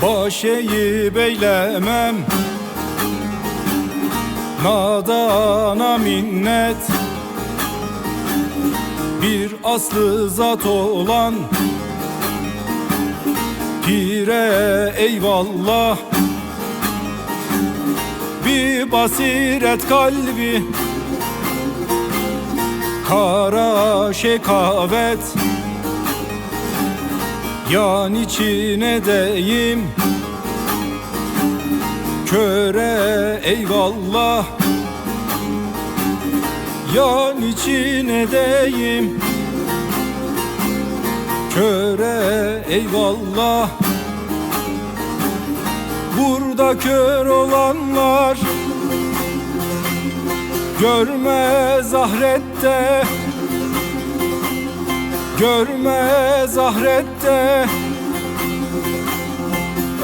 Haşeyi beylemem. Nadana minnet. Bir aslı zat olan. Pire eyvallah. Bir basiret kalbi. Kara şekavet Yan içine deyim. Köre eyvallah. Yan içine deyim. Köre eyvallah. Burada kör olanlar Görmez ahirette Görmez ahirette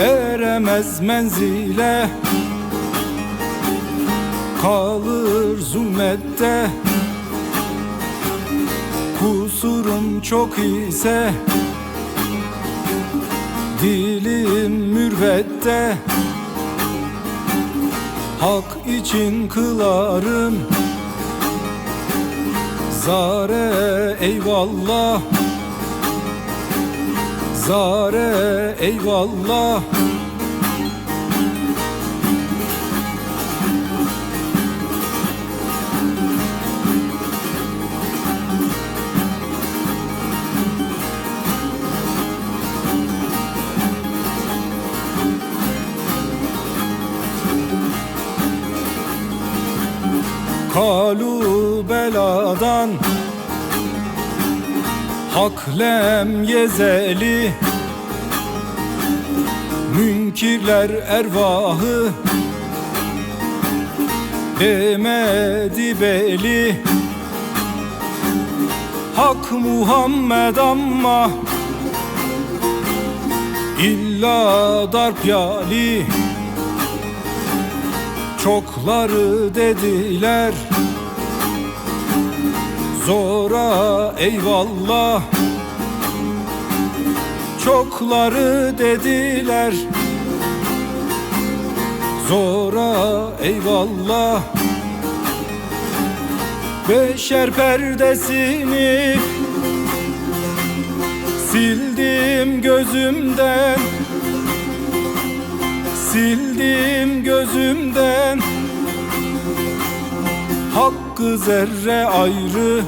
Eremez menzile. Kalır zulmette Kusurum çok ise. Dilim mürvette Hak için kılarım Zare eyvallah. Zare eyvallah Kalu beladan Haklem yezeli Münkirler ervahı Demedi beli Hak Muhammed amma İlla darp yali Çokları dediler. Zora eyvallah. Çokları dediler. Zora eyvallah. Beşer perdesini Sildim gözümden Sildim gözümden. Hakkı zerre ayrı.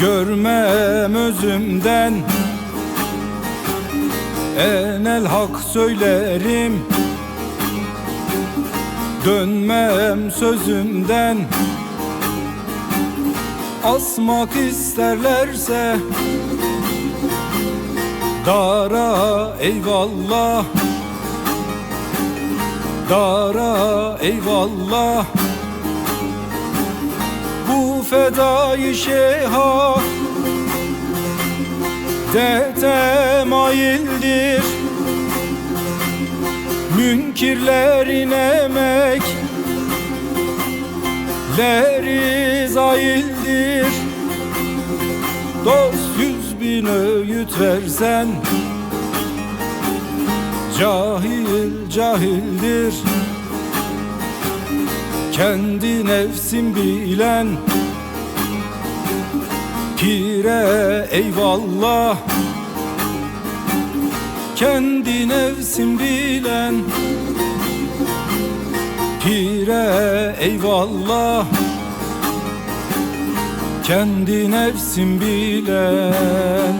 Görmem özümden. Enel hak söylerim. Dönmem sözümden. Asmak isterlerse Dara eyvallah. Dara eyvallah. Bu fedai şeyha Dete maildir Münkirlerin emek Leri zaildir Dost yüz bin öğüt versen Cahil cahildir. Kendi nefsin bilen Pire eyvallah. Kendi nefsin bilen Pire eyvallah Kendi nefsin bilen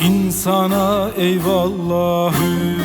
İnsana eyvallahü